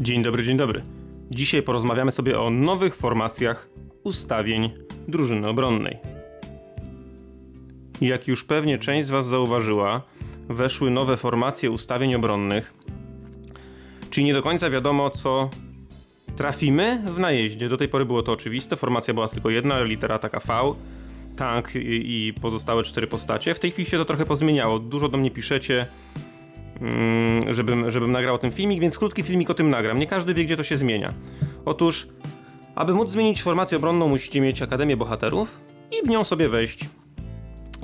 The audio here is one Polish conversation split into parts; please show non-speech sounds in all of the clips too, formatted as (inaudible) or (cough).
Dzień dobry, dzień dobry. Dzisiaj porozmawiamy sobie o nowych formacjach ustawień drużyny obronnej. Jak już pewnie część z Was zauważyła, weszły nowe formacje ustawień obronnych, czyli nie do końca wiadomo, co trafimy w najeździe. Do tej pory było to oczywiste, formacja była tylko jedna, litera taka V, tank i, pozostałe cztery postacie. W tej chwili się to trochę pozmieniało. Dużo do mnie piszecie, żebym, żebym nagrał ten filmik, więc krótki filmik o tym nagram. Nie każdy wie, gdzie to się zmienia. Otóż, aby móc zmienić formację obronną, musicie mieć Akademię Bohaterów i w nią sobie wejść.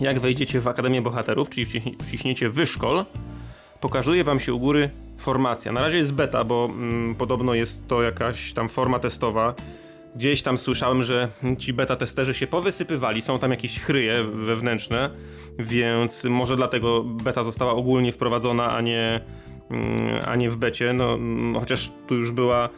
Jak wejdziecie w Akademię Bohaterów, czyli wciśnie- wciśniecie wyszkol, pokazuje wam się u góry formacja. Na razie jest beta, bo mm, podobno jest to jakaś tam forma testowa. Gdzieś tam słyszałem, że ci beta testerzy się powysypywali, są tam jakieś chryje wewnętrzne, więc może dlatego beta została ogólnie wprowadzona, a nie, mm, a nie w becie. No, mm, chociaż tu już była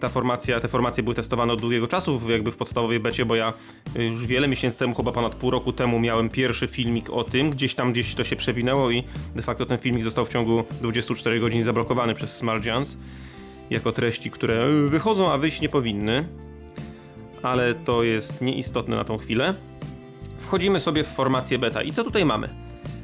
ta formacja, te formacje były testowane od długiego czasu, jakby w podstawowej becie, bo ja y, już wiele miesięcy temu, chyba ponad pół roku temu, miałem pierwszy filmik o tym. Gdzieś tam gdzieś to się przewinęło i de facto ten filmik został w ciągu 24 godzin zablokowany przez Smargians jako treści, które y, wychodzą, a wyjść nie powinny. Ale to jest nieistotne na tą chwilę. Wchodzimy sobie w formację beta. I co tutaj mamy?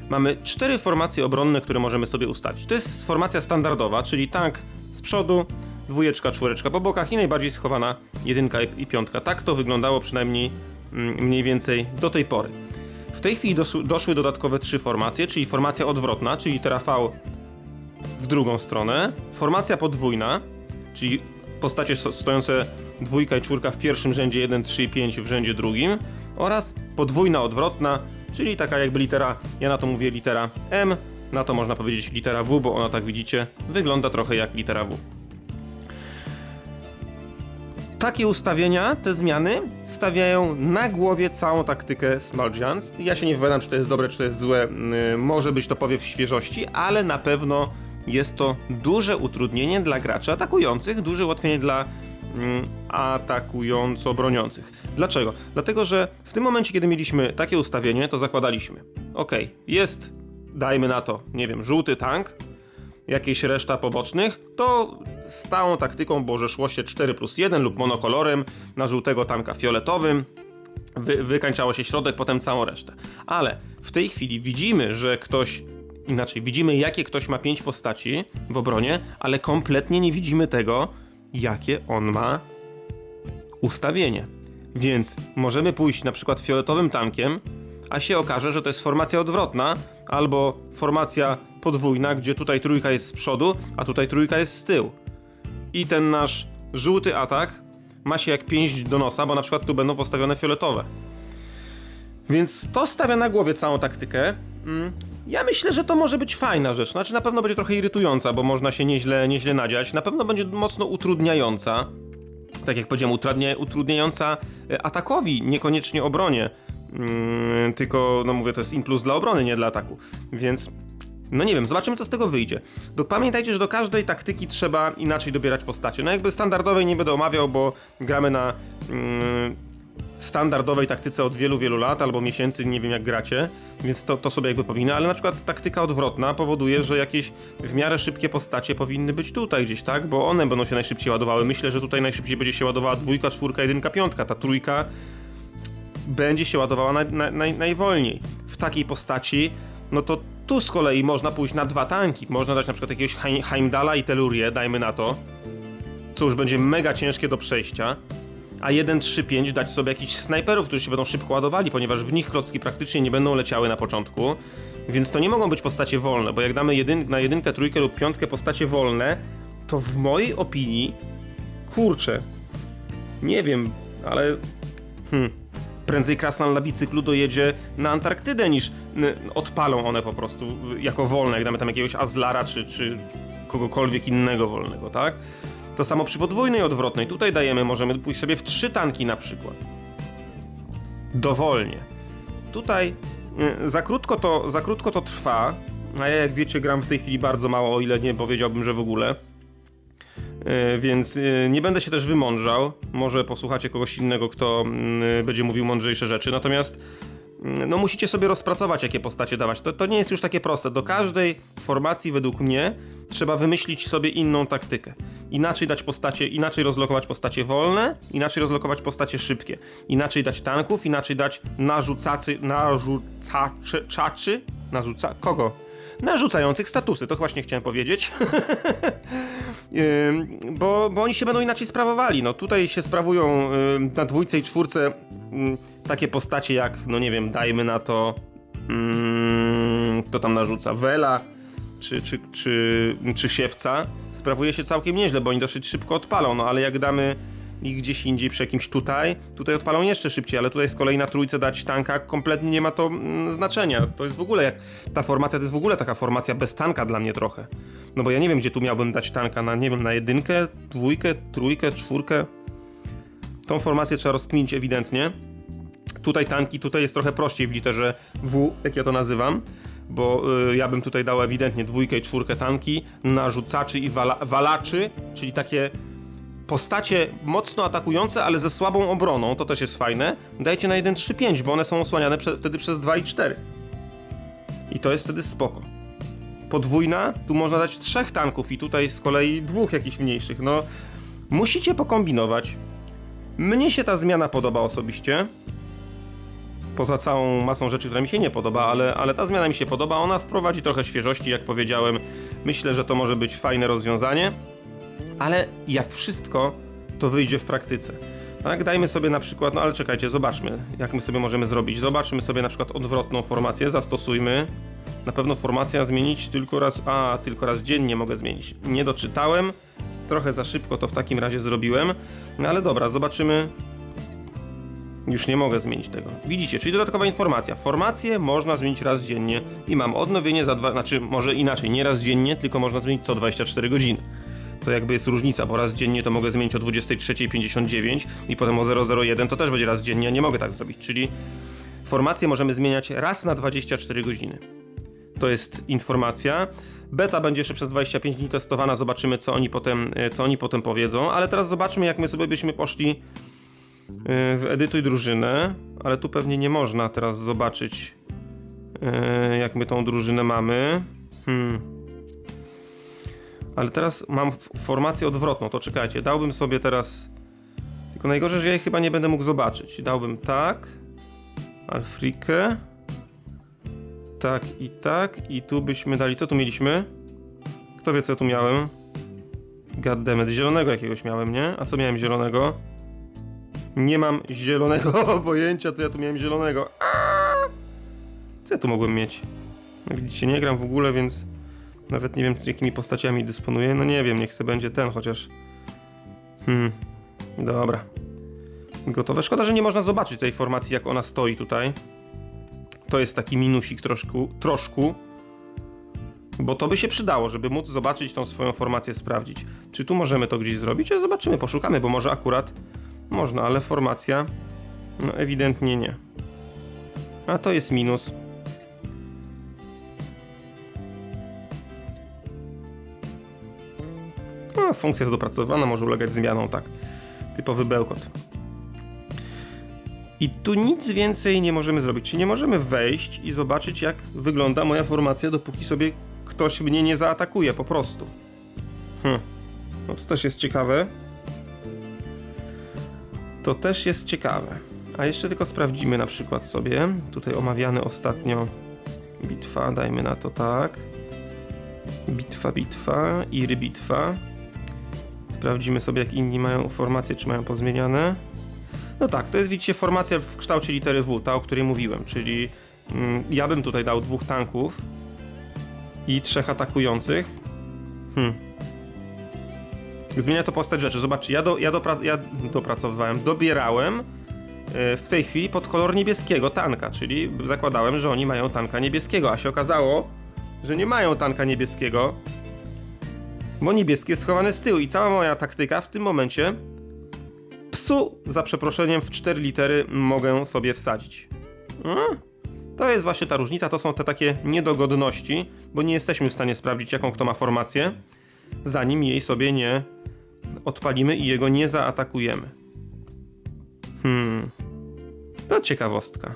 Mamy cztery formacje obronne, które możemy sobie ustawić. To jest formacja standardowa, czyli tank z przodu, dwójeczka, czwóreczka po bokach i najbardziej schowana jedynka i piątka. Tak to wyglądało przynajmniej mm, mniej więcej do tej pory. W tej chwili doszły dodatkowe trzy formacje, czyli formacja odwrotna, czyli litera V w drugą stronę, formacja podwójna, czyli postacie sto- stojące dwójka i czwórka w pierwszym rzędzie 1, 3 i 5 w rzędzie drugim oraz podwójna odwrotna, czyli taka jakby litera, ja na to mówię litera M, na to można powiedzieć litera W, bo ona tak widzicie wygląda trochę jak litera W. Takie ustawienia, te zmiany stawiają na głowie całą taktykę Smalgians. Ja się nie wypowiadam, czy to jest dobre, czy to jest złe. Yy, może być to powiew świeżości, ale na pewno jest to duże utrudnienie dla graczy atakujących, duże ułatwienie dla mm, atakująco broniących. Dlaczego? Dlatego, że w tym momencie, kiedy mieliśmy takie ustawienie, to zakładaliśmy. Ok, jest, dajmy na to, nie wiem, żółty tank, jakieś reszta pobocznych, to stałą taktyką było, że szło się 4 plus 1 lub monokolorem na żółtego tanka fioletowym. Wy, wykańczało się środek, potem całą resztę. Ale w tej chwili widzimy, że ktoś. Inaczej, widzimy, jakie ktoś ma 5 postaci w obronie, ale kompletnie nie widzimy tego, jakie on ma ustawienie. Więc możemy pójść na przykład fioletowym tankiem, a się okaże, że to jest formacja odwrotna, albo formacja podwójna, gdzie tutaj trójka jest z przodu, a tutaj trójka jest z tyłu. I ten nasz żółty atak ma się jak pięść do nosa, bo na przykład tu będą postawione fioletowe. Więc to stawia na głowie całą taktykę. Mm, Ja myślę, że to może być fajna rzecz. Znaczy na pewno będzie trochę irytująca, bo można się nieźle, nieźle nadziać. Na pewno będzie mocno utrudniająca tak jak powiedziałem, utrudnia, utrudniająca e, atakowi, niekoniecznie obronie. Mm, tylko, no mówię, to jest impuls dla obrony, nie dla ataku. Więc, no nie wiem, zobaczymy, co z tego wyjdzie. Do, pamiętajcie, że do każdej taktyki trzeba inaczej dobierać postacie. No jakby standardowej nie będę omawiał, bo gramy na mm, standardowej taktyce od wielu, wielu lat albo miesięcy, nie wiem jak gracie, więc to, to sobie jakby powinno, ale na przykład taktyka odwrotna powoduje, że jakieś w miarę szybkie postacie powinny być tutaj gdzieś, tak? Bo one będą się najszybciej ładowały. Myślę, że tutaj najszybciej będzie się ładowała dwójka, czwórka, jedynka, piątka. Ta trójka będzie się ładowała naj, naj, naj, najwolniej. W takiej postaci, no to tu z kolei można pójść na dwa tanki. Można dać na przykład jakiegoś Heim- Heimdala i Telurię, dajmy na to, co już będzie mega ciężkie do przejścia. A 1, 3, 5 dać sobie jakichś snajperów, którzy się będą szybko ładowali, ponieważ w nich klocki praktycznie nie będą leciały na początku. Więc to nie mogą być postacie wolne, bo jak damy jedyn, na jedynkę, trójkę lub piątkę postacie wolne, to w mojej opinii, kurczę, nie wiem, ale hmm, prędzej Krasnal na bicyklu dojedzie na Antarktydę niż odpalą one po prostu y, jako wolne, jak damy tam jakiegoś Azlara czy, czy kogokolwiek innego wolnego, tak? To samo przy podwójnej odwrotnej. Tutaj dajemy, możemy pójść sobie w trzy tanki na przykład. Dowolnie. Tutaj y, za krótko, to, za krótko to trwa, a ja jak wiecie gram w tej chwili bardzo mało, o ile nie powiedziałbym, że w ogóle. Y, Więc y, nie będę się też wymądrzał. Może posłuchacie kogoś innego, kto mm, będzie mówił mądrzejsze rzeczy. Natomiast no musicie sobie rozpracować, jakie postacie dawać. To, to nie jest już takie proste. Do każdej formacji, według mnie, trzeba wymyślić sobie inną taktykę. Inaczej dać postacie, inaczej rozlokować postacie wolne, inaczej rozlokować postacie szybkie. Inaczej dać tanków, inaczej dać narzucacy, narzucaczy, czaczy, narzuca, kogo? Narzucających statusy, to właśnie chciałem powiedzieć. (laughs) Bo, bo oni się będą inaczej sprawowali. No tutaj się sprawują na dwójce i czwórce takie postacie jak, no nie wiem, dajmy na to, kto tam narzuca, Vela czy, czy, czy, czy Siewca, sprawuje się całkiem nieźle, bo oni dosyć szybko odpalą, no ale jak damy ich gdzieś indziej przy jakimś tutaj, tutaj odpalą jeszcze szybciej, ale tutaj z kolei na trójce dać tanka kompletnie nie ma to mm, znaczenia. To jest w ogóle jak ta formacja, to jest w ogóle taka formacja bez tanka dla mnie trochę. No bo ja nie wiem, gdzie tu miałbym dać tanka na, nie wiem, na jedynkę, dwójkę, trójkę, czwórkę. Tą formację trzeba rozkminić ewidentnie. Tutaj tanki, tutaj jest trochę prościej w literze W, jak ja to nazywam, bo y, ja bym tutaj dał ewidentnie dwójkę i czwórkę tanki, narzucaczy i wala, walaczy, czyli takie postacie mocno atakujące, ale ze słabą obroną, to też jest fajne. Dajcie na 1-3-5, bo one są osłaniane prze, wtedy przez 2 i 4. I to jest wtedy spoko. Podwójna, tu można dać trzech tanków i tutaj z kolei dwóch jakichś mniejszych. No, musicie pokombinować. Mnie się ta zmiana podoba osobiście. Poza całą masą rzeczy, która mi się nie podoba, ale, ale ta zmiana mi się podoba. Ona wprowadzi trochę świeżości, jak powiedziałem. Myślę, że to może być fajne rozwiązanie ale jak wszystko, to wyjdzie w praktyce. Tak, dajmy sobie na przykład, no ale czekajcie, zobaczmy, jak my sobie możemy zrobić. Zobaczmy sobie na przykład odwrotną formację, zastosujmy. Na pewno formacja zmienić tylko raz, a tylko raz dziennie mogę zmienić. Nie doczytałem, trochę za szybko to w takim razie zrobiłem, no ale dobra, zobaczymy. Już nie mogę zmienić tego. Widzicie, czyli dodatkowa informacja. Formację można zmienić raz dziennie i mam odnowienie za dwa, znaczy może inaczej, nie raz dziennie, tylko można zmienić co 24 godziny to jakby jest różnica, bo raz dziennie to mogę zmienić o 23.59 i potem o 001 to też będzie raz dziennie, nie mogę tak zrobić, czyli formację możemy zmieniać raz na 24 godziny. To jest informacja. Beta będzie jeszcze przez 25 dni testowana, zobaczymy co oni potem, co oni potem powiedzą, ale teraz zobaczmy jak my sobie byśmy poszli yy, w edytuj drużynę, ale tu pewnie nie można teraz zobaczyć yy, jak my tą drużynę mamy. Hmm. Ale teraz mam formację odwrotną, to czekajcie, dałbym sobie teraz... Tylko najgorzej, że ja jej chyba nie będę mógł zobaczyć. Dałbym tak, Alfrikę, tak i tak, i tu byśmy dali... Co tu mieliśmy? Kto wie, co ja tu miałem? Goddammit, zielonego jakiegoś miałem, nie? A co miałem zielonego? Nie mam zielonego (laughs) pojęcia, co ja tu miałem zielonego. Aaaa! Co ja tu mogłem mieć? No widzicie, nie gram w ogóle, więc... Nawet nie wiem, jakimi postaciami dysponuję. No nie wiem, niech se będzie ten chociaż. Hmm, dobra. Gotowe. Szkoda, że nie można zobaczyć tej formacji, jak ona stoi tutaj. To jest taki minusik troszku, troszku. Bo to by się przydało, żeby móc zobaczyć tą swoją formację, sprawdzić. Czy tu możemy to gdzieś zrobić? Zobaczymy, poszukamy, bo może akurat można, ale formacja, no ewidentnie nie. A to jest minus. Funkcja jest dopracowana, może ulegać zmianom, tak. Typowy bełkot. I tu nic więcej nie możemy zrobić. Czy nie możemy wejść i zobaczyć, jak wygląda moja formacja, dopóki sobie ktoś mnie nie zaatakuje, po prostu. Hm. No to też jest ciekawe. To też jest ciekawe. A jeszcze tylko sprawdzimy na przykład sobie. Tutaj omawiany ostatnio bitwa, dajmy na to tak. Bitwa, bitwa, Iry bitwa. Sprawdzimy sobie, jak inni mają formacje, czy mają pozmieniane. No tak, to jest widzicie formacja w kształcie litery W, ta o której mówiłem, czyli mm, ja bym tutaj dał dwóch tanków i trzech atakujących. Hmm. Zmienia to postać rzeczy. Zobaczcie, ja, do, ja, dopra ja dopracowywałem, dobierałem yy, w tej chwili pod kolor niebieskiego tanka, czyli zakładałem, że oni mają tanka niebieskiego, a się okazało, że nie mają tanka niebieskiego, bo niebieskie jest schowane z tyłu i cała moja taktyka w tym momencie psu, za przeproszeniem, w cztery litery mogę sobie wsadzić. Hmm? To jest właśnie ta różnica, to są te takie niedogodności, bo nie jesteśmy w stanie sprawdzić, jaką kto ma formację, zanim jej sobie nie odpalimy i jego nie zaatakujemy. Hmm. To ciekawostka.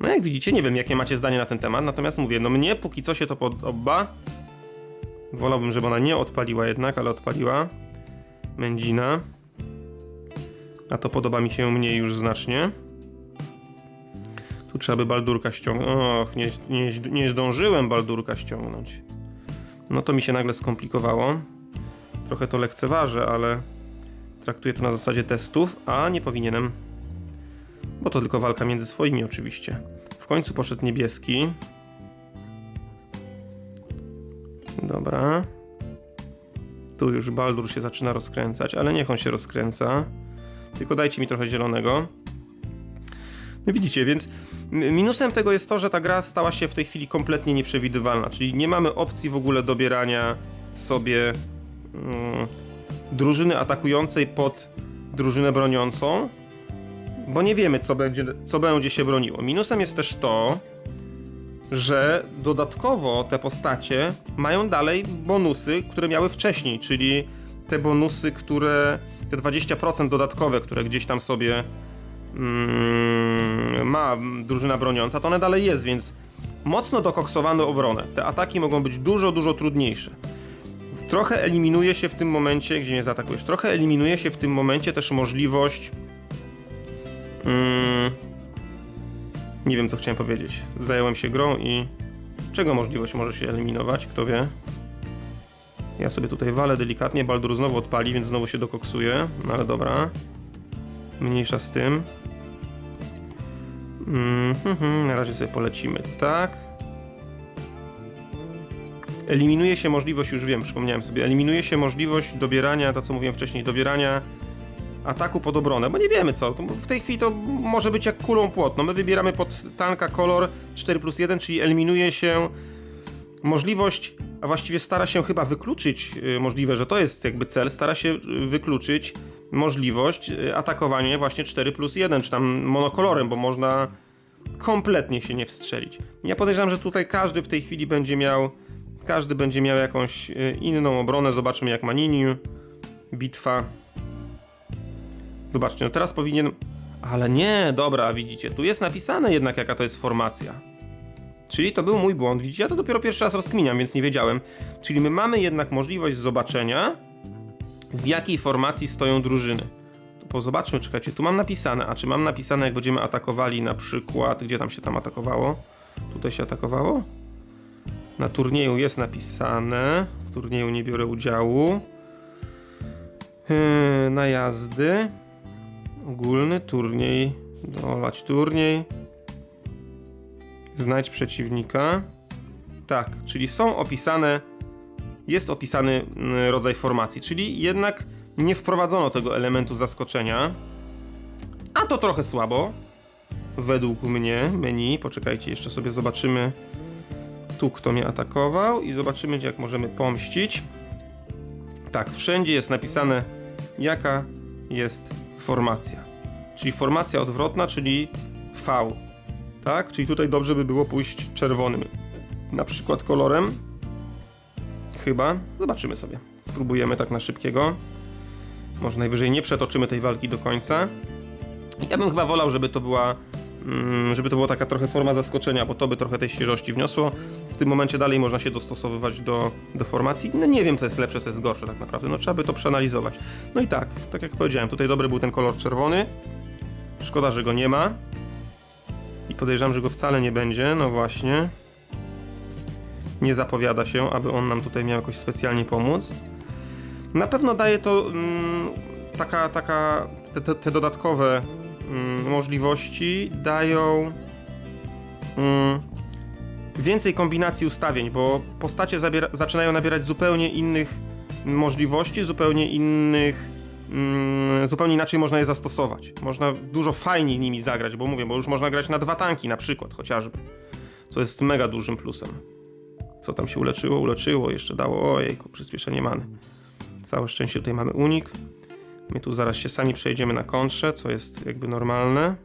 No jak widzicie, nie wiem jakie macie zdanie na ten temat, natomiast mówię, no mnie póki co się to podoba. Wolałbym, żeby ona nie odpaliła jednak, ale odpaliła. Mędzina. A to podoba mi się mniej już znacznie. Tu trzeba by baldurka ściągnąć. Och, nie, nie, nie zdążyłem baldurka ściągnąć. No to mi się nagle skomplikowało. Trochę to lekceważę, ale traktuję to na zasadzie testów, a nie powinienem. Bo to tylko walka między swoimi oczywiście. W końcu poszedł niebieski. Dobra. Tu już Baldur się zaczyna rozkręcać, ale niech on się rozkręca. Tylko dajcie mi trochę zielonego. No widzicie, więc minusem tego jest to, że ta gra stała się w tej chwili kompletnie nieprzewidywalna, czyli nie mamy opcji w ogóle dobierania sobie mm, drużyny atakującej pod drużynę broniącą, bo nie wiemy, co będzie, co będzie się broniło. Minusem jest też to, że dodatkowo te postacie mają dalej bonusy, które miały wcześniej, czyli te bonusy, które te 20% dodatkowe, które gdzieś tam sobie mm, ma drużyna broniąca, to one dalej jest, więc mocno dokoksowano obronę. Te ataki mogą być dużo, dużo trudniejsze. Trochę eliminuje się w tym momencie, gdzie nie zaatakujesz, trochę eliminuje się w tym momencie też możliwość. Mm, nie wiem, co chciałem powiedzieć. Zająłem się grą i czego możliwość może się eliminować, kto wie. Ja sobie tutaj walę delikatnie, Baldur znowu odpali, więc znowu się dokoksuje, no ale dobra. Mniejsza z tym. Mm, mhm, na razie sobie polecimy tak. Eliminuje się możliwość, już wiem, przypomniałem sobie, eliminuje się możliwość dobierania, to co mówiłem wcześniej, dobierania ataku pod obronę, bo nie wiemy co. W tej chwili to może być jak kulą płotną. My wybieramy pod tanka kolor 4 plus 1, czyli eliminuje się możliwość, a właściwie stara się chyba wykluczyć, y, możliwe, że to jest jakby cel, stara się y, wykluczyć możliwość y, atakowania właśnie 4 plus 1, czy tam monokolorem, bo można kompletnie się nie wstrzelić. Ja podejrzewam, że tutaj każdy w tej chwili będzie miał, każdy będzie miał jakąś inną obronę. Zobaczmy jak ma Niniu. Bitwa. Zobaczcie, no teraz powinien... Ale nie, dobra, widzicie, tu jest napisane jednak jaka to jest formacja. Czyli to był mój błąd. Widzicie, ja to dopiero pierwszy raz rozkminiam, więc nie wiedziałem. Czyli my mamy jednak możliwość zobaczenia, w jakiej formacji stoją drużyny. To pozobaczmy, czekajcie, tu mam napisane. A czy mam napisane, jak będziemy atakowali na przykład, gdzie tam się tam atakowało? Tutaj się atakowało? Na turnieju jest napisane. W turnieju nie biorę udziału. Yy, na jazdy. Ogólny turniej. Dolać turniej. Znajdź przeciwnika. Tak, czyli są opisane, jest opisany mm, rodzaj formacji, czyli jednak nie wprowadzono tego elementu zaskoczenia. A to trochę słabo. Według mnie menu. Poczekajcie, jeszcze sobie zobaczymy tu, kto mnie atakował i zobaczymy, jak możemy pomścić. Tak, wszędzie jest napisane, jaka jest formacja. Czyli formacja odwrotna, czyli V. Tak? Czyli tutaj dobrze by było pójść czerwonym. Na przykład kolorem. Chyba. Zobaczymy sobie. Spróbujemy tak na szybkiego. Może najwyżej nie przetoczymy tej walki do końca. Ja bym chyba wolał, żeby to była. Mm, Żeby to była taka trochę forma zaskoczenia, bo to by trochę tej świeżości wniosło. W tym momencie dalej można się dostosowywać do, do formacji. No nie wiem, co jest lepsze, co jest gorsze tak naprawdę. No trzeba by to przeanalizować. No i tak, tak jak powiedziałem, tutaj dobry był ten kolor czerwony. Szkoda, że go nie ma. I podejrzewam, że go wcale nie będzie, no właśnie. Nie zapowiada się, aby on nam tutaj miał jakoś specjalnie pomóc. Na pewno daje to mm, taka, taka, te, te, te dodatkowe mm, możliwości dają mm, więcej kombinacji ustawień, bo postacie zaczynają nabierać zupełnie innych możliwości, zupełnie innych mm, zupełnie inaczej można je zastosować. Można dużo fajniej nimi zagrać, bo mówię, bo już można grać na dwa tanki na przykład chociażby, co jest mega dużym plusem. Co tam się uleczyło? Uleczyło, jeszcze dało, ojejku, przyspieszenie many. Całe szczęście tutaj mamy unik. My tu zaraz się sami przejdziemy na kontrze, co jest jakby normalne.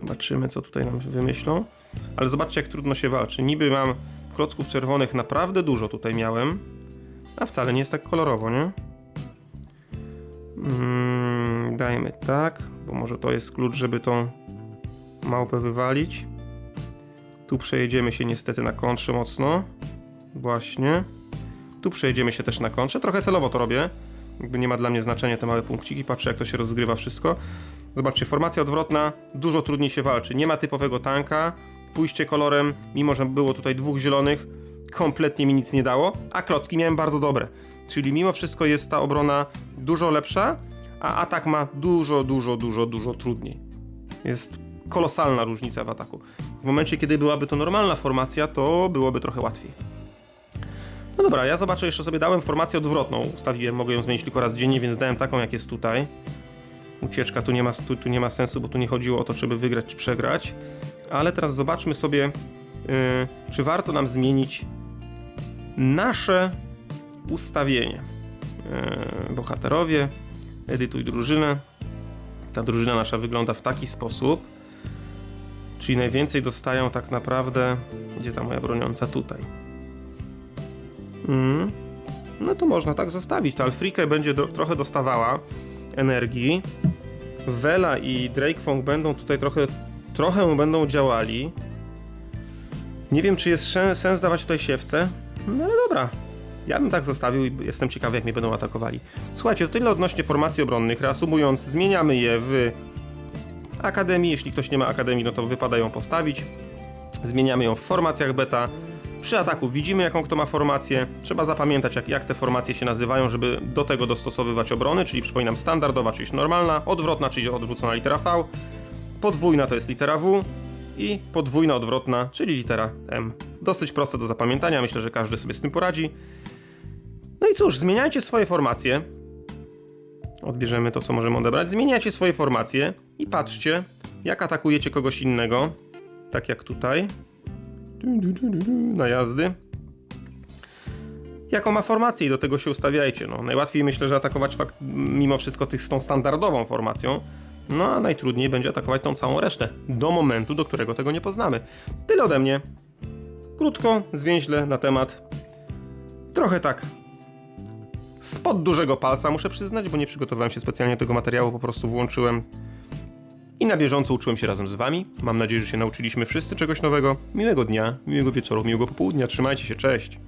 Zobaczymy, co tutaj nam wymyślą. Ale zobaczcie, jak trudno się walczy. Niby mam klocków czerwonych naprawdę dużo tutaj miałem. A wcale nie jest tak kolorowo, nie? Mm, dajmy tak, bo może to jest klucz, żeby tą małpę wywalić. Tu przejedziemy się niestety na kontrze mocno. Właśnie. Tu przejedziemy się też na kontrze. Trochę celowo to robię. Jakby nie ma dla mnie znaczenia te małe punkciki. Patrzę jak to się rozgrywa wszystko. Zobaczcie, formacja odwrotna dużo trudniej się walczy. Nie ma typowego tanka. Pójście kolorem, mimo że było tutaj dwóch zielonych, kompletnie mi nic nie dało, a klocki miałem bardzo dobre. Czyli mimo wszystko jest ta obrona dużo lepsza, a atak ma dużo, dużo, dużo, dużo trudniej. Jest kolosalna różnica w ataku. W momencie, kiedy byłaby to normalna formacja, to byłoby trochę łatwiej. No dobra, ja zobaczę, jeszcze sobie dałem formację odwrotną. Ustawiłem, mogę ją zmienić tylko raz dziennie, więc dałem taką, jak jest tutaj. Ucieczka tu nie ma, tu, tu nie ma sensu, bo tu nie chodziło o to, żeby wygrać czy przegrać. Ale teraz zobaczmy sobie, yy, czy warto nam zmienić nasze ustawienie. Yy, bohaterowie, edytuj drużynę. Ta drużyna nasza wygląda w taki sposób. Czyli najwięcej dostają tak naprawdę. Gdzie ta moja broniąca? Tutaj. Mm. No to można tak zostawić. Ta Alfrika będzie do, trochę dostawała energii. Vela i Drakefong będą tutaj trochę, trochę będą działali. Nie wiem, czy jest sens dawać tutaj siewce. No ale dobra. Ja bym tak zostawił i jestem ciekawy, jak mnie będą atakowali. Słuchajcie, to tyle odnośnie formacji obronnych. Reasumując, zmieniamy je w Akademii. Jeśli ktoś nie ma Akademii, no to wypada ją postawić. Zmieniamy ją w formacjach beta. Przy ataku widzimy, jaką kto ma formację. Trzeba zapamiętać, jak, jak te formacje się nazywają, żeby do tego dostosowywać obrony, czyli przypominam, standardowa, czyli normalna, odwrotna, czyli odwrócona litera V, podwójna to jest litera W i podwójna odwrotna, czyli litera M. Dosyć proste do zapamiętania, myślę, że każdy sobie z tym poradzi. No i cóż, zmieniajcie swoje formacje. Odbierzemy to, co możemy odebrać. Zmieniajcie swoje formacje i patrzcie, jak atakujecie kogoś innego. Tak jak tutaj. Najazdy. Jaką ma formację i do tego się ustawiajcie. No, najłatwiej myślę, że atakować fakt, mimo wszystko tych z tą standardową formacją. No a najtrudniej będzie atakować tą całą resztę. Do momentu, do którego tego nie poznamy. Tyle ode mnie. Krótko, zwięźle na temat. Trochę tak spod dużego palca, muszę przyznać, bo nie przygotowałem się specjalnie do tego materiału, po prostu włączyłem i na bieżąco uczyłem się razem z Wami. Mam nadzieję, że się nauczyliśmy wszyscy czegoś nowego. Miłego dnia, miłego wieczoru, miłego popołudnia. Trzymajcie się, cześć!